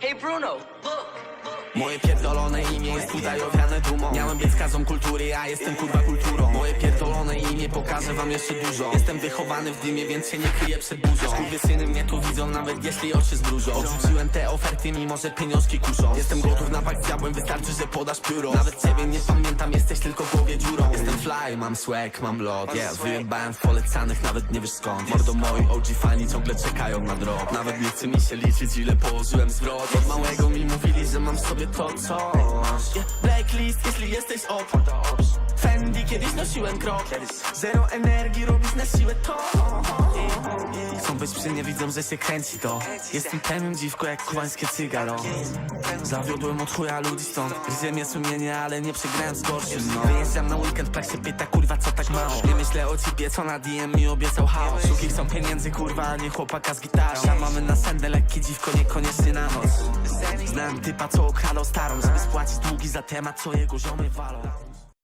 Hey Bruno, look. Moje pierdolone imię jest tutaj owiane dumą Miałem być kazą kultury, a jestem kurwa kulturą wam jeszcze dużo. Jestem wychowany w dymie, więc się nie kryję przed burzą. Syny mnie tu widzą, nawet jeśli oczy zmrużą Odrzuciłem te oferty, mimo że pieniążki kuszą. Jestem gotów na z diabłem, wystarczy, że podasz pióro Nawet ciebie nie pamiętam, jesteś tylko w głowie dziurą. Jestem fly, mam swag, mam lot, yeah Wyjebałem w polecanych, nawet nie wiesz skąd. Mordo moi OG fani ciągle czekają na drop. Nawet nie chce mi się liczyć, ile położyłem zwrot. Od małego mi mówili, że mam sobie to coś yeah. Blacklist, jeśli jesteś op Fendi, kiedyś nosiłem krok. Zero energii, robisz na siłę to. Chcą być przy widzą, że się kręci to. Jestem pewnym dziwko jak kubańskie cygaro. Zawiodłem od chuja ludzi stąd. Gryzie mnie sumienie, ale nie przegrałem z gorszym no. Wyjeżdżam na weekend, plak się pyta, kurwa co tak mało? Nie myślę o ciebie, co na DM mi obiecał chaos. Szuki chcą pieniędzy, kurwa, a nie chłopaka z gitarą Sam mamy na sendę, lekkie dziwko, niekoniecznie na noc. Znam typa, co okradał starą Żeby spłacić długi za temat, co jego ziomy walą